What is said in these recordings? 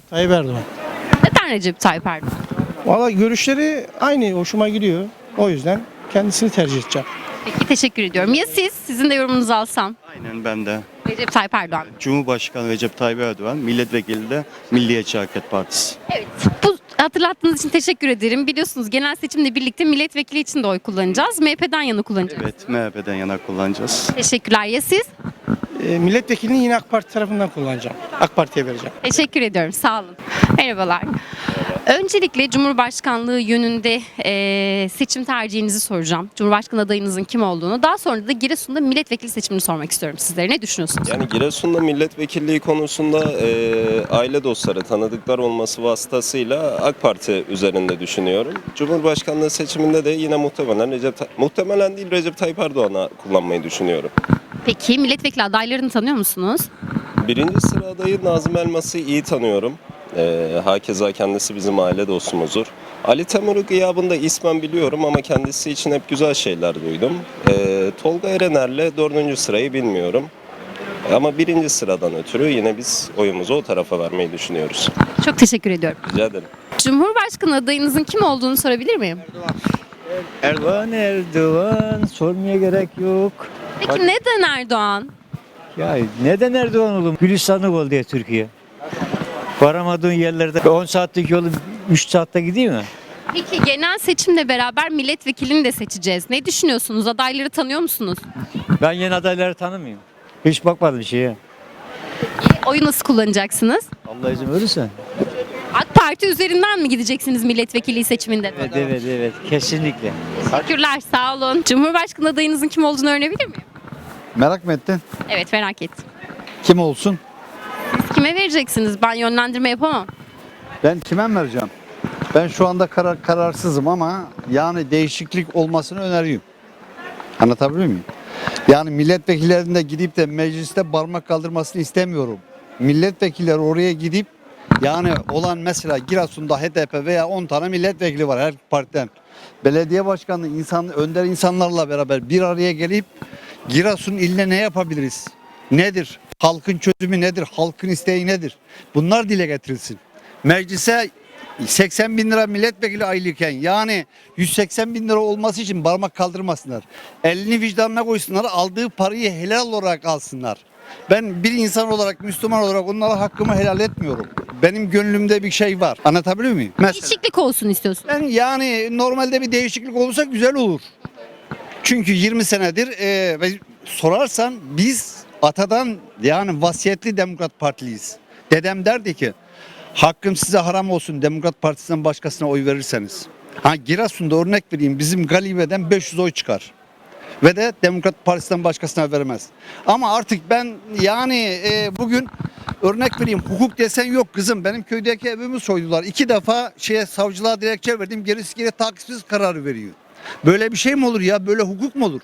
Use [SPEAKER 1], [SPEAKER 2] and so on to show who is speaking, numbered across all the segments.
[SPEAKER 1] Tayyip Erdoğan.
[SPEAKER 2] Neden Recep Tayyip Erdoğan?
[SPEAKER 1] Valla görüşleri aynı hoşuma gidiyor. O yüzden kendisini tercih edeceğim.
[SPEAKER 2] Peki teşekkür ediyorum. Ya siz? Sizin de yorumunuzu alsam.
[SPEAKER 3] Aynen ben de.
[SPEAKER 2] Recep Tayyip Erdoğan.
[SPEAKER 3] Cumhurbaşkanı Recep Tayyip Erdoğan, milletvekili de Milliyetçi Hareket Partisi.
[SPEAKER 2] Evet. Bu hatırlattığınız için teşekkür ederim. Biliyorsunuz genel seçimle birlikte milletvekili için de oy kullanacağız. MHP'den yana kullanacağız.
[SPEAKER 3] Evet, MHP'den yana kullanacağız.
[SPEAKER 2] Teşekkürler. Ya siz?
[SPEAKER 1] E, milletvekilini yine AK Parti tarafından kullanacağım. AK Parti'ye vereceğim.
[SPEAKER 2] Teşekkür ediyorum. Sağ olun. Merhabalar. Öncelikle Cumhurbaşkanlığı yönünde eee, seçim tercihinizi soracağım. Cumhurbaşkanı adayınızın kim olduğunu. Daha sonra da Giresun'da milletvekili seçimini sormak istiyorum sizlere. Ne düşünüyorsunuz?
[SPEAKER 4] Yani Giresun'da milletvekilliği konusunda e, aile dostları, tanıdıklar olması vasıtasıyla AK Parti üzerinde düşünüyorum. Cumhurbaşkanlığı seçiminde de yine muhtemelen Recep muhtemelen değil Recep Tayyip Erdoğan'a kullanmayı düşünüyorum.
[SPEAKER 2] Peki milletvekili adaylarını tanıyor musunuz?
[SPEAKER 4] Birinci sıra adayı Nazım Elmas'ı iyi tanıyorum. E, hakeza kendisi bizim aile dostumuzdur. Ali Temur'u gıyabında ismen biliyorum ama kendisi için hep güzel şeyler duydum. E, Tolga Erener'le dördüncü sırayı bilmiyorum. Ama birinci sıradan ötürü yine biz oyumuzu o tarafa vermeyi düşünüyoruz.
[SPEAKER 2] Çok teşekkür ediyorum.
[SPEAKER 4] Rica ederim.
[SPEAKER 2] Cumhurbaşkanı adayınızın kim olduğunu sorabilir miyim?
[SPEAKER 5] Erdoğan Erdoğan sormaya gerek yok.
[SPEAKER 2] Peki neden Erdoğan?
[SPEAKER 5] Ya neden Erdoğan oğlum? Gülistanlık oldu ya Türkiye. Varamadığın yerlerde 10 saatlik yolu 3 saatte gidiyor mu?
[SPEAKER 2] Peki genel seçimle beraber milletvekilini de seçeceğiz. Ne düşünüyorsunuz? Adayları tanıyor musunuz?
[SPEAKER 5] Ben yeni adayları tanımıyorum. Hiç bakmadım şeye.
[SPEAKER 2] Oyu nasıl kullanacaksınız?
[SPEAKER 5] Allah izin verirse.
[SPEAKER 2] AK Parti üzerinden mi gideceksiniz milletvekili seçiminde? de?
[SPEAKER 5] Evet evet evet kesinlikle.
[SPEAKER 2] Teşekkürler, sağ olun. Cumhurbaşkanı adayınızın kim olduğunu öğrenebilir miyim?
[SPEAKER 6] Merak mı ettin?
[SPEAKER 2] Evet, merak ettim.
[SPEAKER 6] Kim olsun?
[SPEAKER 2] Siz kime vereceksiniz? Ben yönlendirme yapamam.
[SPEAKER 6] Ben kime vereceğim? Ben şu anda karar, kararsızım ama yani değişiklik olmasını öneriyorum. Anlatabiliyor muyum? Yani milletvekillerinin de gidip de mecliste parmak kaldırmasını istemiyorum. Milletvekilleri oraya gidip yani olan mesela Giresun'da HDP veya 10 tane milletvekili var her partiden. Belediye başkanı insan önder insanlarla beraber bir araya gelip Giresun iline ne yapabiliriz? Nedir? Halkın çözümü nedir? Halkın isteği nedir? Bunlar dile getirilsin. Meclise 80 bin lira milletvekili aylıkken yani 180 bin lira olması için parmak kaldırmasınlar. Elini vicdanına koysunlar aldığı parayı helal olarak alsınlar. Ben bir insan olarak Müslüman olarak onlara hakkımı helal etmiyorum. Benim gönlümde bir şey var. Anlatabiliyor muyum? Mesela
[SPEAKER 2] Değişiklik olsun istiyorsun.
[SPEAKER 6] ben yani normalde bir değişiklik olursa güzel olur. Çünkü 20 senedir e, ve sorarsan biz atadan yani vasiyetli Demokrat Partiliyiz. Dedem derdi ki hakkım size haram olsun Demokrat Partisi'nden başkasına oy verirseniz. Ha Giresun'da örnek vereyim bizim Galibe'den 500 oy çıkar. Ve de Demokrat Partisi'nden başkasına vermez. Ama artık ben yani e, bugün örnek vereyim hukuk desen yok kızım. Benim köydeki evimi soydular. İki defa şeye savcılığa dilekçe verdim. Gerisi geri takipsiz kararı veriyor. Böyle bir şey mi olur ya? Böyle hukuk mu olur?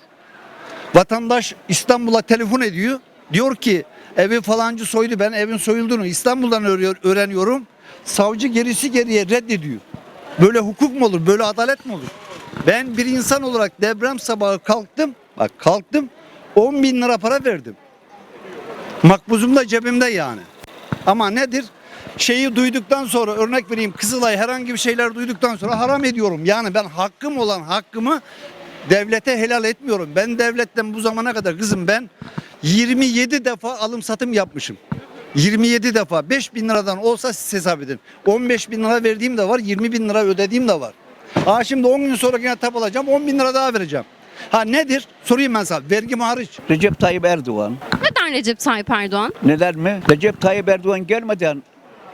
[SPEAKER 6] Vatandaş İstanbul'a telefon ediyor. Diyor ki evi falancı soydu. Ben evin soyulduğunu İstanbul'dan öğreniyor- öğreniyorum. Savcı gerisi geriye reddediyor. Böyle hukuk mu olur? Böyle adalet mi olur? Ben bir insan olarak deprem sabahı kalktım. Bak kalktım 10 bin lira para verdim. Makbuzum da cebimde yani. Ama nedir? Şeyi duyduktan sonra örnek vereyim Kızılay herhangi bir şeyler duyduktan sonra haram ediyorum. Yani ben hakkım olan hakkımı devlete helal etmiyorum. Ben devletten bu zamana kadar kızım ben 27 defa alım satım yapmışım. 27 defa 5 bin liradan olsa siz hesap edin. 15 bin lira verdiğim de var 20 bin lira ödediğim de var. Ha şimdi 10 gün sonra yine tap alacağım 10 bin lira daha vereceğim. Ha nedir? Sorayım ben sana. Vergi hariç.
[SPEAKER 7] Recep Tayyip Erdoğan.
[SPEAKER 2] Neden Recep Tayyip Erdoğan?
[SPEAKER 7] Neden mi? Recep Tayyip Erdoğan gelmeden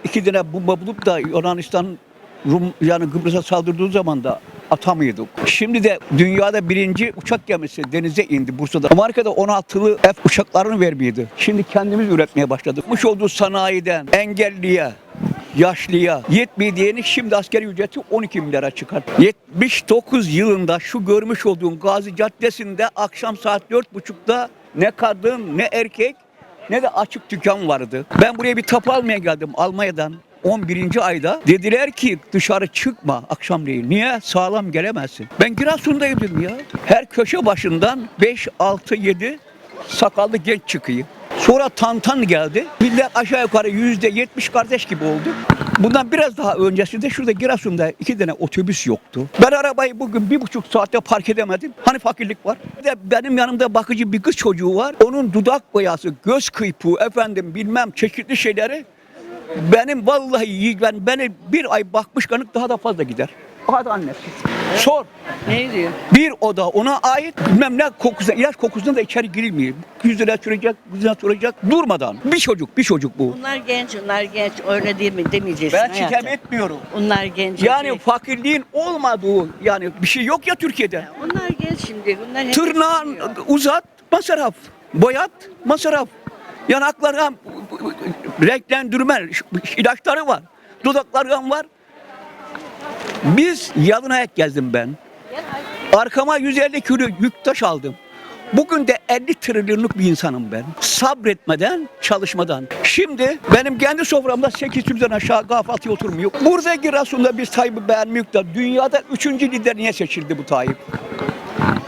[SPEAKER 7] iki tane bomba bulup da Yunanistan Rum yani Kıbrıs'a saldırdığı zaman da atamıyorduk. Şimdi de dünyada birinci uçak gemisi denize indi Bursa'da. Amerika'da 16'lı F uçaklarını vermiyordu. Şimdi kendimiz üretmeye başladık. Muş olduğu sanayiden engelliye, yaşlıya yetmiyor diyeni şimdi askeri ücreti 12 milyara çıkar. 79 yılında şu görmüş olduğun Gazi Caddesi'nde akşam saat 4.30'da ne kadın ne erkek ne de açık dükkan vardı. Ben buraya bir tapu almaya geldim Almanya'dan. 11. ayda dediler ki dışarı çıkma akşamleyin. Niye? Sağlam gelemezsin. Ben Giresun'dayım ya. Her köşe başından 5, 6, 7 sakallı genç çıkıyor. Sonra Tantan geldi. Millet aşağı yukarı yüzde yetmiş kardeş gibi oldu. Bundan biraz daha öncesinde şurada Giresun'da iki tane otobüs yoktu. Ben arabayı bugün bir buçuk saatte park edemedim. Hani fakirlik var. Bir de benim yanımda bakıcı bir kız çocuğu var. Onun dudak boyası, göz kıypı, efendim bilmem çeşitli şeyleri benim vallahi ben beni bir ay bakmış kanık daha da fazla gider. Hadi annesi. Sor.
[SPEAKER 8] Ne diyor?
[SPEAKER 7] Bir oda ona ait bilmem ne kokusuna, ilaç kokusuna da içeri girilmiyor. Yüzüne sürecek, yüzüne sürecek durmadan. Bir çocuk, bir çocuk bu.
[SPEAKER 8] Bunlar genç, onlar genç. Öyle değil mi demeyeceksin
[SPEAKER 7] Ben
[SPEAKER 8] hayatım.
[SPEAKER 7] etmiyorum.
[SPEAKER 8] Onlar genç.
[SPEAKER 7] Yani
[SPEAKER 8] genç.
[SPEAKER 7] fakirliğin olmadığı yani bir şey yok ya Türkiye'de.
[SPEAKER 8] Onlar genç şimdi. Bunlar hep
[SPEAKER 7] Tırnağın
[SPEAKER 8] düşünüyor.
[SPEAKER 7] uzat, masraf. Boyat, masraf. Yanaklara renklendirme ilaçları var. Dudaklarım var. Biz yalın ayak gezdim ben. Arkama 150 kilo yük taş aldım. Bugün de 50 trilyonluk bir insanım ben. Sabretmeden, çalışmadan. Şimdi benim kendi soframda 800'den aşağı kahvaltı oturmuyor. Burada Giresun'da biz Tayyip'i beğenmiyoruz da dünyada 3. lider niye seçildi bu Tayyip?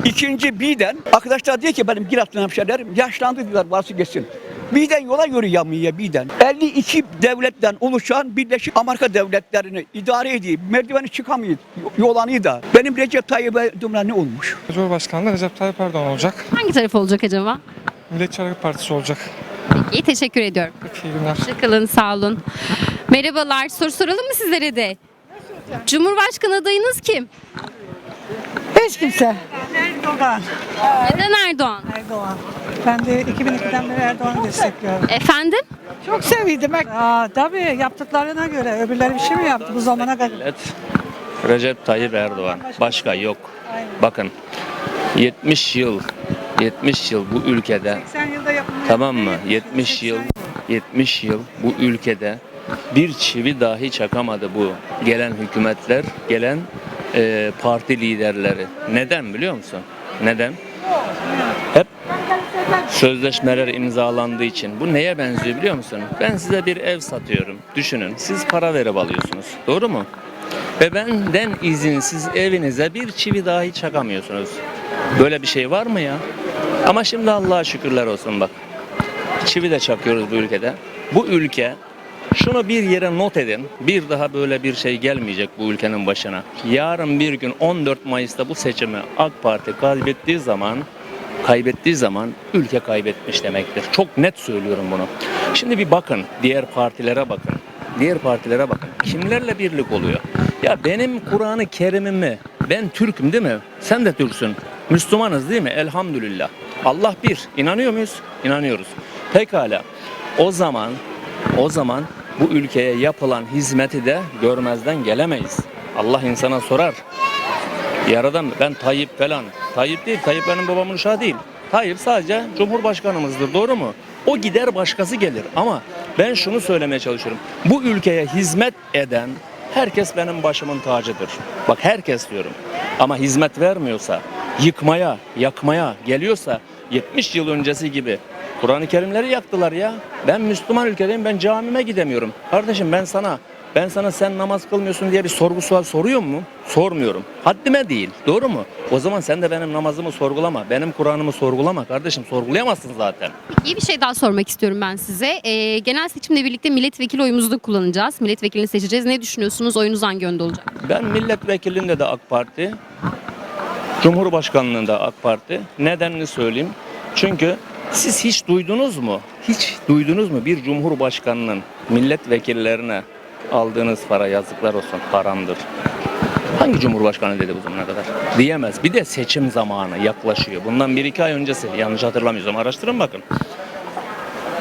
[SPEAKER 7] İkinci Biden, arkadaşlar diyor ki benim Giresun hemşehrilerim yaşlandı diyorlar varsa geçsin. Biden yola yürüyemiyor Biden. 52 devletten oluşan Birleşik Amerika devletlerini idare ediyor. Merdiveni çıkamıyor. Yolanıyor da. Benim Recep Tayyip Erdoğan'a ne olmuş?
[SPEAKER 9] Cumhurbaşkanlığı Recep Tayyip Erdoğan olacak.
[SPEAKER 2] Hangi taraf olacak acaba?
[SPEAKER 9] Milliyetçi Hareket Partisi olacak.
[SPEAKER 2] İyi teşekkür ediyorum.
[SPEAKER 9] Peki iyi günler.
[SPEAKER 2] Hoşçakalın, sağ olun. Merhabalar, soru soralım mı sizlere de? Cumhurbaşkanı adayınız kim?
[SPEAKER 10] Hiç kimse. Erdoğan.
[SPEAKER 2] Neden Erdoğan?
[SPEAKER 10] Erdoğan. Ben de 2002'den beri Erdoğan'ı destekliyorum.
[SPEAKER 2] Efendim?
[SPEAKER 10] Çok seviydim. Aa, tabii yaptıklarına göre. Öbürleri bir şey mi yaptı bu zamana kadar?
[SPEAKER 11] Recep Tayyip Erdoğan. Başka yok. Bakın 70 yıl 70 yıl bu ülkede
[SPEAKER 10] 80 yılda yapılmış.
[SPEAKER 11] tamam mı? 70 yıl 70 yıl bu ülkede bir çivi dahi çakamadı bu gelen hükümetler, gelen e, parti liderleri. Neden biliyor musun? Neden? Hep sözleşmeler imzalandığı için. Bu neye benziyor biliyor musun? Ben size bir ev satıyorum. Düşünün. Siz para verip alıyorsunuz. Doğru mu? Ve benden izinsiz evinize bir çivi dahi çakamıyorsunuz. Böyle bir şey var mı ya? Ama şimdi Allah'a şükürler olsun bak. Çivi de çakıyoruz bu ülkede. Bu ülke şunu bir yere not edin. Bir daha böyle bir şey gelmeyecek bu ülkenin başına. Yarın bir gün 14 Mayıs'ta bu seçimi AK Parti kaybettiği zaman kaybettiği zaman ülke kaybetmiş demektir. Çok net söylüyorum bunu. Şimdi bir bakın diğer partilere bakın. Diğer partilere bakın. Kimlerle birlik oluyor? Ya benim Kur'an-ı Kerim'imi ben Türk'üm değil mi? Sen de Türksün. Müslümanız değil mi? Elhamdülillah. Allah bir. İnanıyor muyuz? İnanıyoruz. Pekala. O zaman o zaman bu ülkeye yapılan hizmeti de görmezden gelemeyiz. Allah insana sorar. Yaradan ben Tayyip falan. Tayyip değil. Tayyip benim babamın uşağı değil. Tayyip sadece Cumhurbaşkanımızdır. Doğru mu? O gider başkası gelir. Ama ben şunu söylemeye çalışıyorum. Bu ülkeye hizmet eden herkes benim başımın tacıdır. Bak herkes diyorum. Ama hizmet vermiyorsa, yıkmaya, yakmaya geliyorsa 70 yıl öncesi gibi Kur'an-ı Kerimleri yaktılar ya. Ben Müslüman ülkedeyim. Ben camime gidemiyorum. Kardeşim ben sana ben sana sen namaz kılmıyorsun diye bir sorgu sual soruyor mu? Sormuyorum. Haddime değil. Doğru mu? O zaman sen de benim namazımı sorgulama. Benim Kur'an'ımı sorgulama kardeşim. Sorgulayamazsın zaten.
[SPEAKER 2] İyi bir şey daha sormak istiyorum ben size. Ee, genel seçimle birlikte milletvekili oyumuzu da kullanacağız. Milletvekilini seçeceğiz. Ne düşünüyorsunuz? Oyunuz hangi yönde olacak?
[SPEAKER 11] Ben milletvekilliğinde de AK Parti, Cumhurbaşkanlığında AK Parti. Nedenini söyleyeyim. Çünkü siz hiç duydunuz mu? Hiç duydunuz mu bir cumhurbaşkanının milletvekillerine aldığınız para yazıklar olsun haramdır. Hangi cumhurbaşkanı dedi bu zamana kadar? Diyemez. Bir de seçim zamanı yaklaşıyor. Bundan bir iki ay öncesi yanlış hatırlamıyorsam araştırın bakın.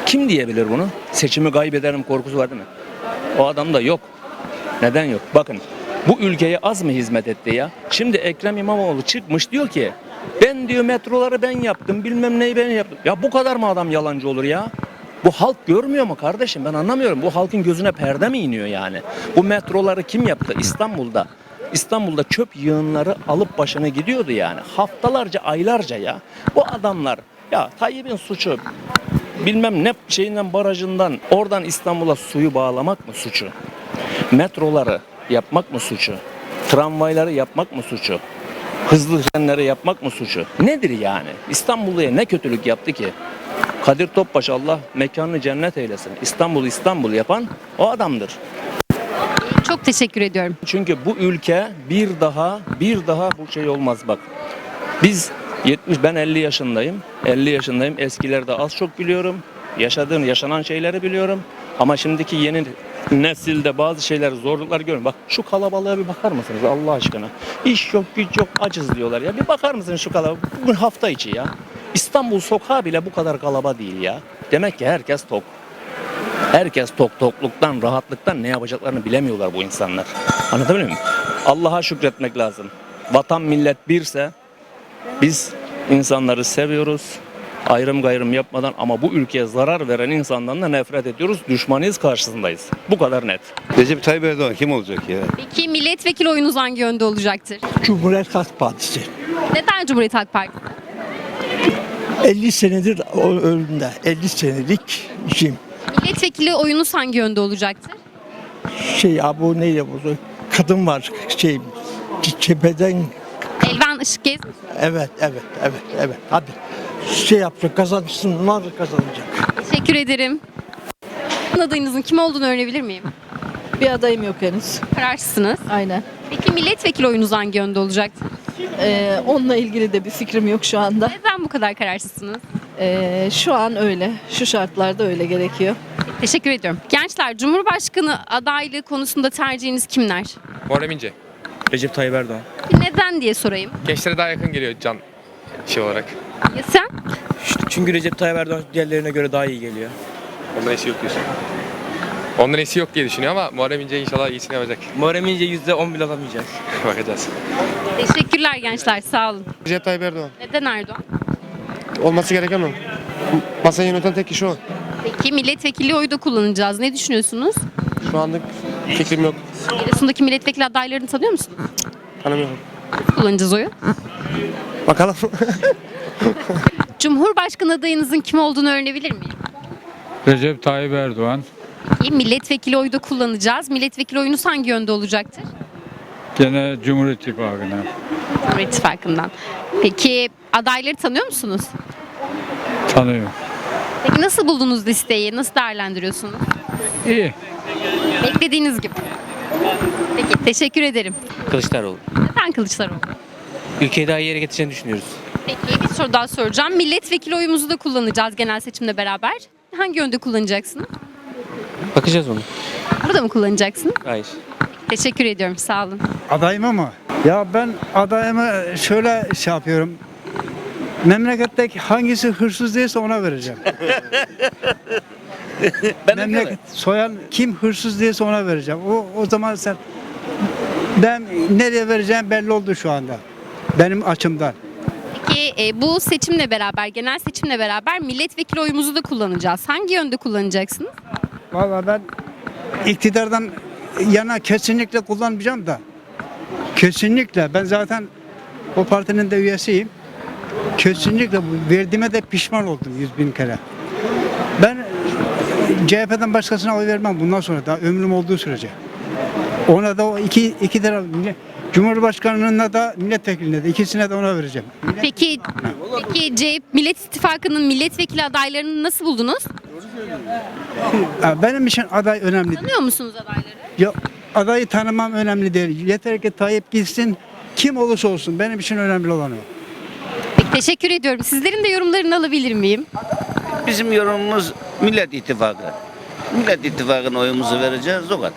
[SPEAKER 11] Kim diyebilir bunu? Seçimi kaybederim korkusu var değil mi? O adam da yok. Neden yok? Bakın bu ülkeye az mı hizmet etti ya? Şimdi Ekrem İmamoğlu çıkmış diyor ki ben diyor metroları ben yaptım bilmem neyi ben yaptım. Ya bu kadar mı adam yalancı olur ya? Bu halk görmüyor mu kardeşim? Ben anlamıyorum. Bu halkın gözüne perde mi iniyor yani? Bu metroları kim yaptı? İstanbul'da. İstanbul'da çöp yığınları alıp başına gidiyordu yani. Haftalarca, aylarca ya. Bu adamlar ya Tayyip'in suçu bilmem ne şeyinden barajından oradan İstanbul'a suyu bağlamak mı suçu? Metroları yapmak mı suçu? Tramvayları yapmak mı suçu? Hızlı trenleri yapmak mı suçu? Nedir yani? İstanbul'a ne kötülük yaptı ki? Kadir Topbaş Allah mekanını cennet eylesin. İstanbul İstanbul yapan o adamdır.
[SPEAKER 2] Çok teşekkür ediyorum.
[SPEAKER 11] Çünkü bu ülke bir daha bir daha bu şey olmaz bak. Biz 70 ben 50 yaşındayım. 50 yaşındayım. Eskilerde az çok biliyorum. Yaşadığım, yaşanan şeyleri biliyorum. Ama şimdiki yeni nesilde bazı şeyler zorluklar görüyorum. Bak şu kalabalığa bir bakar mısınız Allah aşkına? İş yok, güç yok, acız diyorlar ya. Bir bakar mısınız şu kalabalığa? Bu hafta içi ya. İstanbul sokağı bile bu kadar kalaba değil ya. Demek ki herkes tok. Herkes tok tokluktan, rahatlıktan ne yapacaklarını bilemiyorlar bu insanlar. Anlatabiliyor muyum? Allah'a şükretmek lazım. Vatan millet birse biz insanları seviyoruz. Ayrım gayrım yapmadan ama bu ülkeye zarar veren insandan da nefret ediyoruz. Düşmanıyız karşısındayız. Bu kadar net.
[SPEAKER 3] Recep Tayyip Erdoğan kim olacak ya?
[SPEAKER 2] Peki milletvekili oyunuz hangi yönde olacaktır?
[SPEAKER 1] Cumhuriyet Halk Partisi.
[SPEAKER 2] Neden Cumhuriyet Halk Partisi?
[SPEAKER 1] 50 senedir o önünde. 50 senelik işim.
[SPEAKER 2] Milletvekili oyunuz hangi yönde olacaktır?
[SPEAKER 1] Şey bu neydi bu? Kadın var şey cepheden
[SPEAKER 2] Elvan Işıkgez.
[SPEAKER 1] evet evet evet evet hadi şey yapacak kazansınlar kazanacak.
[SPEAKER 2] Teşekkür ederim. Adayınızın kim olduğunu öğrenebilir miyim?
[SPEAKER 10] Bir adayım yok henüz.
[SPEAKER 2] Kararsızsınız.
[SPEAKER 10] Aynen.
[SPEAKER 2] Peki milletvekili oyunuz hangi yönde olacaktır?
[SPEAKER 10] Ee, onunla ilgili de bir fikrim yok şu anda.
[SPEAKER 2] Neden bu kadar kararsızsınız?
[SPEAKER 10] Ee, şu an öyle. Şu şartlarda öyle gerekiyor.
[SPEAKER 2] Teşekkür ediyorum. Gençler, Cumhurbaşkanı adaylığı konusunda tercihiniz kimler?
[SPEAKER 7] Muharrem İnce.
[SPEAKER 3] Recep Tayyip Erdoğan.
[SPEAKER 2] Neden diye sorayım.
[SPEAKER 7] Gençlere daha yakın geliyor can şey olarak.
[SPEAKER 2] Ya sen?
[SPEAKER 3] Çünkü Recep Tayyip Erdoğan diğerlerine göre daha iyi geliyor.
[SPEAKER 7] Ondan iyisi yok diyorsun. Ondan iyisi yok diye düşünüyor ama Muharrem İnce inşallah iyisini yapacak.
[SPEAKER 3] Muharrem İnce %10 bile alamayacak.
[SPEAKER 7] Bakacağız.
[SPEAKER 2] Teşekkürler gençler, sağ olun.
[SPEAKER 1] Recep Tayyip Erdoğan.
[SPEAKER 2] Neden Erdoğan?
[SPEAKER 1] Olması gereken o. Masayı yöneten tek kişi o.
[SPEAKER 2] Peki milletvekili oyu da kullanacağız. Ne düşünüyorsunuz?
[SPEAKER 1] Şu anlık fikrim yok.
[SPEAKER 2] Giresun'daki milletvekili adaylarını tanıyor musunuz?
[SPEAKER 1] Tanımıyorum.
[SPEAKER 2] Kullanacağız oyu.
[SPEAKER 1] Bakalım.
[SPEAKER 2] Cumhurbaşkanı adayınızın kim olduğunu öğrenebilir miyim?
[SPEAKER 7] Recep Tayyip Erdoğan.
[SPEAKER 2] Peki milletvekili oyu da kullanacağız. Milletvekili oyunuz hangi yönde olacaktır?
[SPEAKER 7] Gene Cumhur İttifakı'na.
[SPEAKER 2] Cumhur İttifakı'ndan. Peki adayları tanıyor musunuz?
[SPEAKER 7] Tanıyorum.
[SPEAKER 2] Peki nasıl buldunuz listeyi? Nasıl değerlendiriyorsunuz?
[SPEAKER 7] İyi.
[SPEAKER 2] Beklediğiniz gibi. Peki teşekkür ederim.
[SPEAKER 3] Kılıçdaroğlu.
[SPEAKER 2] Neden Kılıçdaroğlu?
[SPEAKER 3] Ülkeyi daha iyi yere getireceğini düşünüyoruz.
[SPEAKER 2] Peki bir soru daha soracağım. Milletvekili oyumuzu da kullanacağız genel seçimle beraber. Hangi yönde kullanacaksınız?
[SPEAKER 3] Bakacağız onu.
[SPEAKER 2] Burada mı kullanacaksınız?
[SPEAKER 3] Hayır.
[SPEAKER 2] Teşekkür ediyorum. Sağ olun.
[SPEAKER 12] Adayıma mı? Ya ben adayıma şöyle şey yapıyorum. Memleketteki hangisi hırsız değilse ona vereceğim. Memleket soyan kim hırsız değilse ona vereceğim. O, o zaman sen ben nereye vereceğim belli oldu şu anda. Benim açımdan.
[SPEAKER 2] Peki e, bu seçimle beraber, genel seçimle beraber milletvekili oyumuzu da kullanacağız. Hangi yönde kullanacaksınız?
[SPEAKER 12] Vallahi ben iktidardan yana kesinlikle kullanmayacağım da. Kesinlikle ben zaten o partinin de üyesiyim. Kesinlikle bu verdiğime de pişman oldum yüz bin kere. Ben CHP'den başkasına oy vermem bundan sonra da ömrüm olduğu sürece. Ona da o iki, iki taraf Cumhurbaşkanlığına da milletvekiline de ikisine de ona vereceğim.
[SPEAKER 2] Peki peki CHP Millet İttifakı'nın milletvekili adaylarını nasıl buldunuz?
[SPEAKER 12] Benim için aday önemli değil.
[SPEAKER 2] Tanıyor musunuz adayları?
[SPEAKER 12] Ya, adayı tanımam önemli değil. Yeter ki Tayyip gitsin. Kim olursa olsun benim için önemli olan o.
[SPEAKER 2] Peki, teşekkür ediyorum. Sizlerin de yorumlarını alabilir miyim?
[SPEAKER 3] Bizim yorumumuz Millet İttifakı. Millet İttifakı'na oyumuzu vereceğiz o kadar.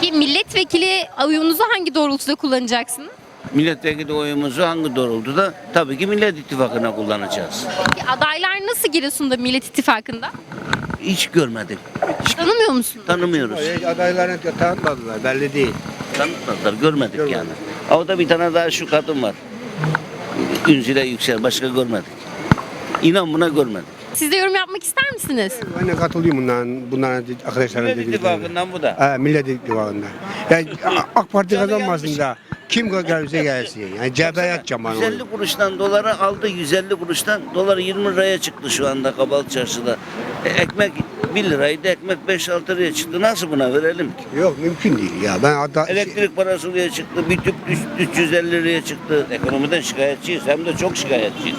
[SPEAKER 2] Peki milletvekili oyunuzu hangi doğrultuda kullanacaksınız?
[SPEAKER 3] Milletvekili oyumuzu hangi doğrultuda? Tabii ki Millet İttifakı'na kullanacağız.
[SPEAKER 2] Peki adaylar nasıl Giresun'da Millet İttifakı'nda?
[SPEAKER 3] Hiç görmedik.
[SPEAKER 2] Tanımıyor musunuz?
[SPEAKER 3] Tanımıyoruz.
[SPEAKER 12] Adaylarını tanıtmadılar belli değil.
[SPEAKER 3] Tanıtmadılar, görmedik yani. Orada bir tane daha şu kadın var. Ünzile Yüksel, başka görmedik. İnan buna görmedik.
[SPEAKER 2] Siz de yorum yapmak ister misiniz?
[SPEAKER 1] Ben de katılıyorum bundan, bundan arkadaşların
[SPEAKER 3] Millet. İttifakı'ndan bu da.
[SPEAKER 1] Ha, Millet İttifakı'ndan. Yani AK Parti kazanmasın da kim gelirse gelsin. Yani CHP yatacağım bana.
[SPEAKER 3] 150 kuruştan doları aldı 150 kuruştan dolar 20 liraya çıktı şu anda Kabalı Çarşı'da. E, ekmek 1 liraydı ekmek 5-6 liraya çıktı. Nasıl buna verelim ki?
[SPEAKER 1] Yok mümkün değil ya. Ben ada
[SPEAKER 3] Elektrik parası liraya çıktı. Bir tüp üç- 350 liraya çıktı. Ekonomiden şikayetçiyiz. Hem de çok şikayetçiyiz.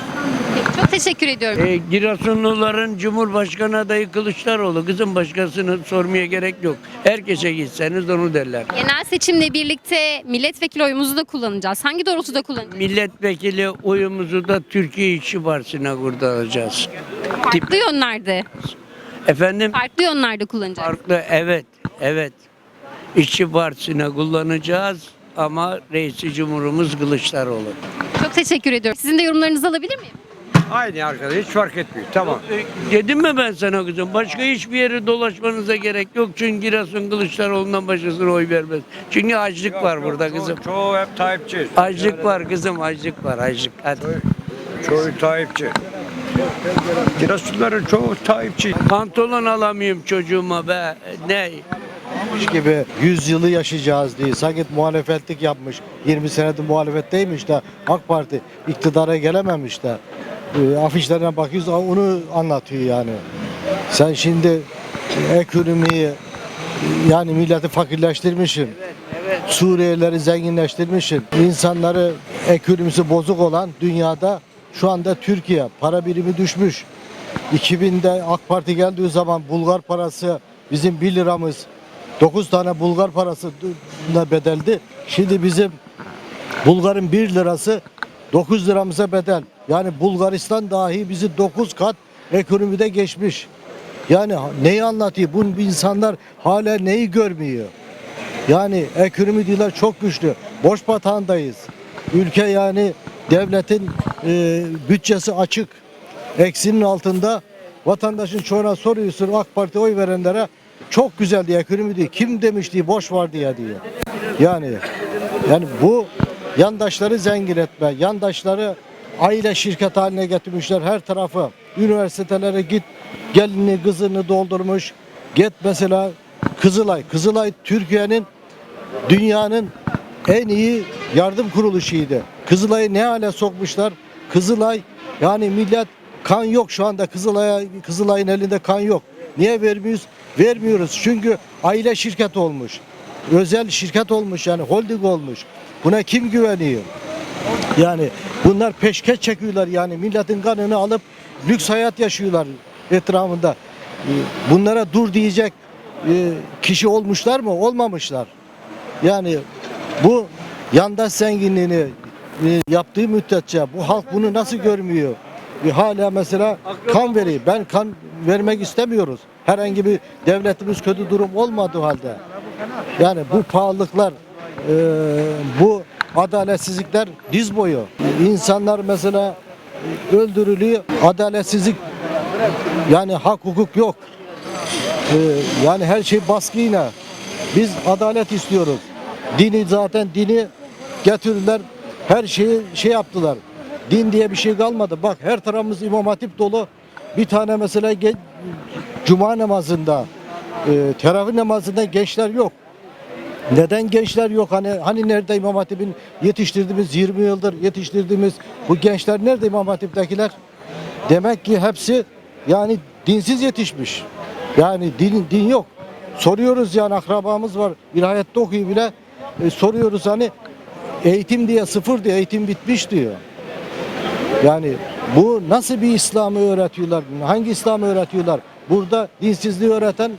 [SPEAKER 2] Çok teşekkür ediyorum.
[SPEAKER 13] E, Giresunluların Cumhurbaşkanı adayı Kılıçdaroğlu. Kızım başkasını sormaya gerek yok. Herkese gitseniz onu derler.
[SPEAKER 2] Genel seçimle birlikte milletvekili oyumuzu da kullanacağız. Hangi doğrultuda kullanacağız?
[SPEAKER 13] Milletvekili oyumuzu da Türkiye İşçi Partisi'ne kurtaracağız.
[SPEAKER 2] Farklı yönlerde.
[SPEAKER 13] Efendim?
[SPEAKER 2] Farklı yönlerde kullanacağız.
[SPEAKER 13] Farklı evet, evet. İşçi Partisi'ne kullanacağız ama reisi cumhurumuz Kılıçdaroğlu.
[SPEAKER 2] Çok teşekkür ediyorum. Sizin de yorumlarınızı alabilir miyim?
[SPEAKER 1] aynı arkadaş hiç fark etmiyor. Tamam.
[SPEAKER 13] E, Dedim mi ben sana kızım? Başka hiçbir yere dolaşmanıza gerek yok. Çünkü Giresun Kılıçdaroğlu'ndan başkasına oy vermez. Çünkü açlık var burada kızım.
[SPEAKER 1] Çoğu hep Tayyipçi.
[SPEAKER 13] Açlık var kızım, açlık var, açlık. Hadi.
[SPEAKER 1] Çoğu Tayyipçi. Giresunların çoğu Tayyipçi.
[SPEAKER 13] Pantolon alamıyorum çocuğuma be. Ne?
[SPEAKER 14] gibi 100 yılı yaşayacağız diye sanki muhalefetlik yapmış. 20 senedir muhalefetteymiş de AK Parti iktidara gelememiş de e, afişlerine bakıyoruz onu anlatıyor yani. Sen şimdi ekonomiyi yani milleti fakirleştirmişsin. Suriyelileri zenginleştirmişsin. İnsanları ekonomisi bozuk olan dünyada şu anda Türkiye para birimi düşmüş. 2000'de AK Parti geldiği zaman Bulgar parası bizim 1 liramız 9 tane Bulgar parası bedeldi. Şimdi bizim Bulgar'ın 1 lirası 9 liramıza bedel. Yani Bulgaristan dahi bizi 9 kat ekonomide geçmiş. Yani neyi anlatıyor? Bu insanlar hala neyi görmüyor? Yani ekonomi diyorlar çok güçlü. Boş batağındayız. Ülke yani devletin e, bütçesi açık. Eksinin altında vatandaşın çoğuna soruyorsun AK Parti oy verenlere çok güzel diye ekonomi diyor. Kim demiş diye boş var diye diyor. Yani yani bu yandaşları zengin etme, yandaşları aile şirket haline getirmişler her tarafı. Üniversitelere git, gelini kızını doldurmuş. Git mesela Kızılay. Kızılay Türkiye'nin dünyanın en iyi yardım kuruluşuydu. Kızılay'ı ne hale sokmuşlar? Kızılay yani millet kan yok şu anda Kızılay'a Kızılay'ın elinde kan yok. Niye vermiyoruz? Vermiyoruz çünkü aile şirket olmuş. Özel şirket olmuş yani holding olmuş. Buna kim güveniyor? Yani bunlar peşkeş çekiyorlar yani milletin kanını alıp lüks hayat yaşıyorlar etrafında. Ee, Bunlara dur diyecek e, kişi olmuşlar mı? Olmamışlar. Yani bu yandaş zenginliğini e, yaptığı müddetçe bu halk bunu nasıl görmüyor? Bir hala mesela kan veriyor. Ben kan vermek istemiyoruz. Herhangi bir devletimiz kötü durum olmadığı halde. Yani bu pahalılıklar, e, bu adaletsizlikler diz boyu. İnsanlar mesela öldürülüyor, adaletsizlik yani hak hukuk yok. E, yani her şey baskıyla. Biz adalet istiyoruz. Dini zaten dini getirdiler. Her şeyi şey yaptılar. Din diye bir şey kalmadı. Bak her tarafımız imam hatip dolu. Bir tane mesela cuma namazında, e, teravih namazında gençler yok. Neden gençler yok? Hani hani nerede İmam Hatip'in yetiştirdiğimiz 20 yıldır yetiştirdiğimiz bu gençler nerede İmam Hatip'tekiler? Demek ki hepsi yani dinsiz yetişmiş. Yani din din yok. Soruyoruz yani akrabamız var. İlahiyatta okuyor bile. E, soruyoruz hani eğitim diye sıfır diye eğitim bitmiş diyor. Yani bu nasıl bir İslam'ı öğretiyorlar? Hangi İslam'ı öğretiyorlar? Burada dinsizliği öğreten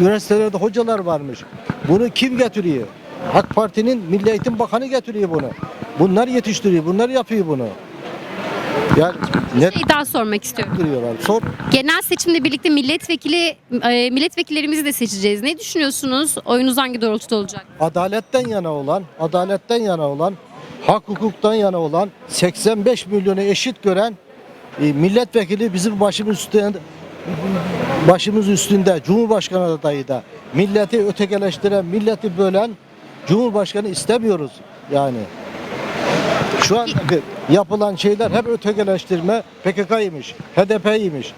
[SPEAKER 14] üniversitelerde hocalar varmış. Bunu kim getiriyor? AK Parti'nin Milli Eğitim Bakanı getiriyor bunu. Bunlar yetiştiriyor, bunlar yapıyor bunu. Yani ne
[SPEAKER 2] şey daha sormak istiyorum.
[SPEAKER 14] Sor.
[SPEAKER 2] Genel seçimle birlikte milletvekili e, milletvekillerimizi de seçeceğiz. Ne düşünüyorsunuz? Oyunuz hangi doğrultuda olacak?
[SPEAKER 14] Adaletten yana olan, adaletten yana olan, hak hukuktan yana olan 85 milyonu eşit gören e, milletvekili bizim başımız üstünde başımız üstünde Cumhurbaşkanı adayı da milleti ötekeleştiren, milleti bölen Cumhurbaşkanı istemiyoruz yani. Şu an yapılan şeyler hep ötekeleştirme PKK'ymış, HDP'ymiş.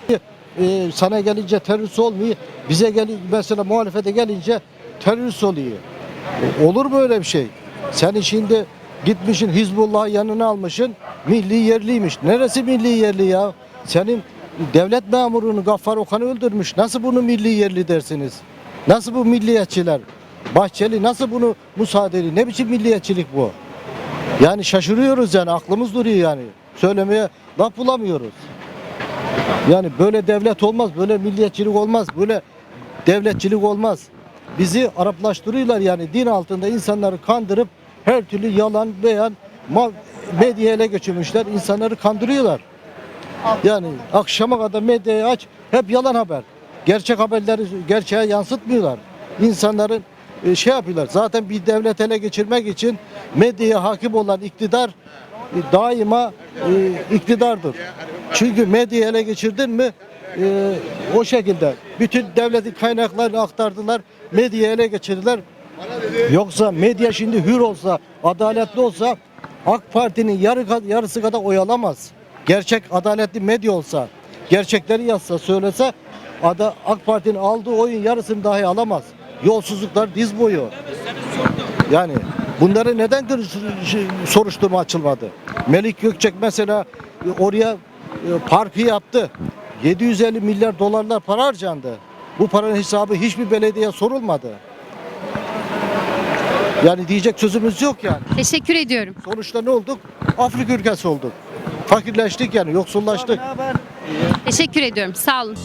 [SPEAKER 14] Ee, sana gelince terörist olmuyor, bize gel mesela muhalefete gelince terörist oluyor. Olur böyle bir şey. Sen şimdi gitmişin Hizbullah yanına almışın milli yerliymiş. Neresi milli yerli ya? Senin devlet memurunu Gaffar Okan'ı öldürmüş. Nasıl bunu milli yerli dersiniz? Nasıl bu milliyetçiler? Bahçeli nasıl bunu müsaade ediyor? Ne biçim milliyetçilik bu? Yani şaşırıyoruz yani aklımız duruyor yani. Söylemeye laf bulamıyoruz. Yani böyle devlet olmaz, böyle milliyetçilik olmaz, böyle devletçilik olmaz. Bizi Araplaştırıyorlar yani din altında insanları kandırıp her türlü yalan beyan mal ele geçirmişler. insanları kandırıyorlar. Yani akşama kadar medyayı aç hep yalan haber. Gerçek haberleri gerçeğe yansıtmıyorlar. İnsanların e, şey yapıyorlar. Zaten bir devlet ele geçirmek için medyaya hakim olan iktidar e, daima e, iktidardır. Çünkü medyayı ele geçirdin mi o şekilde bütün devletin kaynaklarını aktardılar. Medyayı ele geçirdiler. Yoksa medya şimdi hür olsa, adaletli olsa AK Parti'nin yarı, yarısı kadar oy alamaz. Gerçek adaletli medya olsa, gerçekleri yazsa, söylese AK Parti'nin aldığı oyun yarısını dahi alamaz. Yolsuzluklar diz boyu. Yani bunları neden gör- soruşturma açılmadı? Melik Gökçek mesela oraya e, parkı yaptı. 750 milyar dolarlar para harcandı. Bu paranın hesabı hiçbir belediye sorulmadı. Yani diyecek sözümüz yok yani.
[SPEAKER 2] Teşekkür ediyorum.
[SPEAKER 14] Sonuçta ne olduk? Afrika ülkesi olduk. Fakirleştik yani, yoksullaştık.
[SPEAKER 2] Teşekkür ediyorum. Sağ olun.